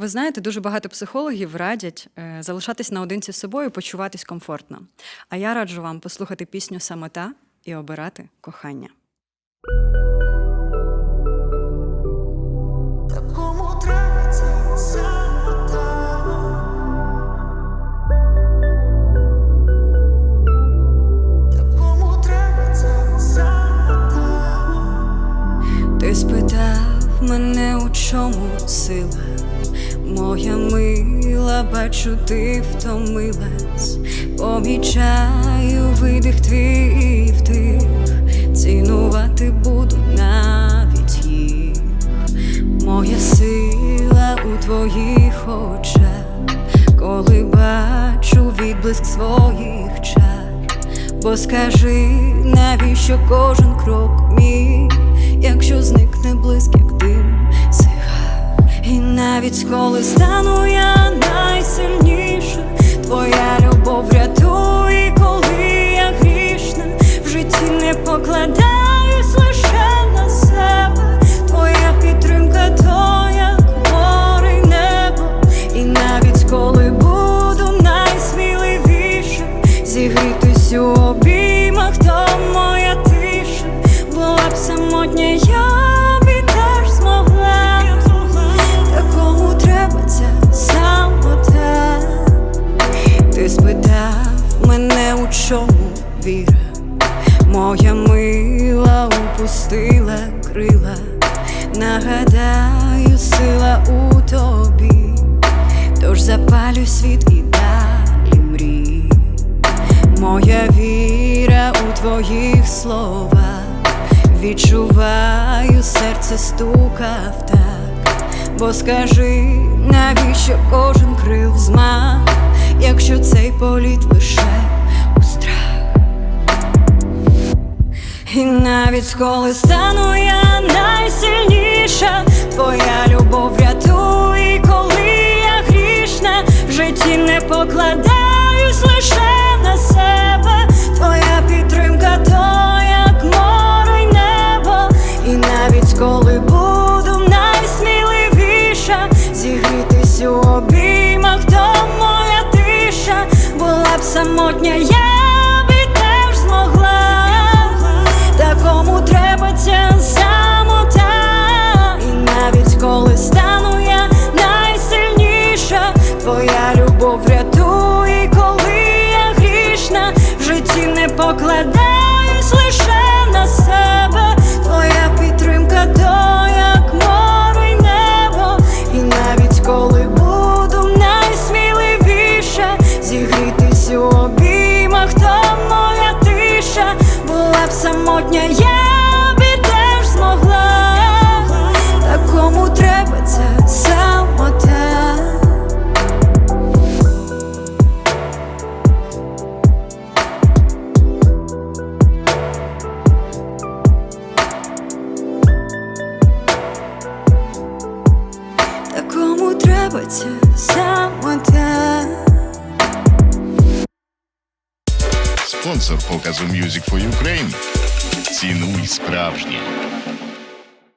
Ви знаєте, дуже багато психологів радять е, залишатись наодинці з собою, почуватись комфортно. А я раджу вам послухати пісню Самота і обирати кохання. Ти спитав мене, у чому сила, моя мила, бачу, ти втомилась, помічаю видих твій вдих, цінувати буду навіть їх. Моя сила у твоїх очах, коли бачу відблиск своїх чар. Бо скажи, навіщо кожен крок мій, навіть коли стану я найсильніше, твоя любов чому віра, моя мила упустила крила, нагадаю, сила у тобі, тож запалюй світ і далі мрій. Моя віра у твоїх словах, відчуваю серце стукав так, бо скажи, навіщо кожен крив змах, якщо цей політ навіть коли стану я найсильніша, твоя любов рятує, коли я грішна, в житті не покладаюсь лише на себе, твоя підтримка, то як море й небо, і навіть коли буду найсміливіша, зігрітись у обіймах, то моя тиша була б самотня, я покладаюсь лише Такому самота. Спонсор показу Music for Ukraine. Цінуй справжнє.